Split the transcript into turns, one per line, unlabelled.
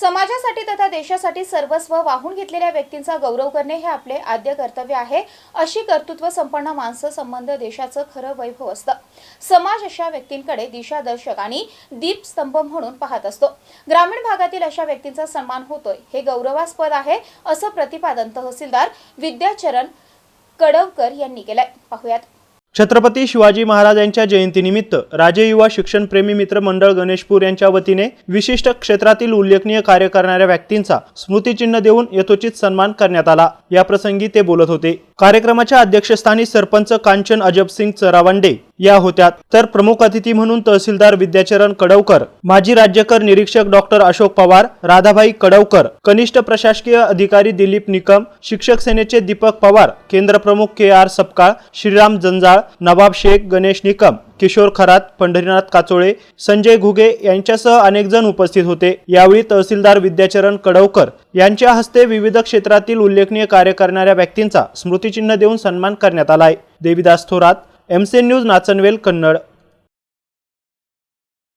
समाजासाठी तथा देशासाठी सर्वस्व वाहून घेतलेल्या व्यक्तींचा गौरव करणे हे आपले आद्य कर्तव्य आहे. अशी कर्तृत्व संपन्न माणसं संबंध देशाचं खरं वैभव असतं. समाज अशा व्यक्तींकडे दिशादर्शक आणि दीपस्तंभ म्हणून पाहत असतो. ग्रामीण भागातील अशा व्यक्तींचा सन्मान होतोय. हे गौरवास्पद आहे असं प्रतिपादन तहसीलदार विद्याचरण कडवकर यांनी केलंय. पाहुयात.
छत्रपती शिवाजी महाराजांच्या जयंतीनिमित्त राजे युवा शिक्षणप्रेमी मित्र मंडळ गणेशपूर यांच्या वतीने विशिष्ट क्षेत्रातील उल्लेखनीय कार्य करणाऱ्या व्यक्तींचा स्मृतिचिन्ह देऊन यथोचित सन्मान करण्यात आला. या प्रसंगी ते बोलत होते. कार्यक्रमाच्या अध्यक्षस्थानी सरपंच कांचन अजबसिंग चरावंडे या होत्या तर प्रमुख अतिथी म्हणून तहसीलदार विद्याचरण कडवकर माजी राज्यकर निरीक्षक डॉक्टर अशोक पवार राधाभाई कडवकर कनिष्ठ प्रशासकीय अधिकारी दिलीप निकम शिक्षक सेनेचे दीपक पवार केंद्र प्रमुख के आर सपकाळ श्रीराम जंजाळ नवाब शेख गणेश निकम किशोर खरात पंढरीनाथ काचोळे संजय घुगे यांच्यासह अनेक जण उपस्थित होते. यावेळी तहसीलदार विद्याचरण कडवकर यांच्या हस्ते विविध क्षेत्रातील उल्लेखनीय कार्य करणाऱ्या व्यक्तींचा स्मृतिचिन्ह देऊन सन्मान करण्यात आलाय. देविदास थोरात एमसेन न्यूज नाचनवेल कन्नड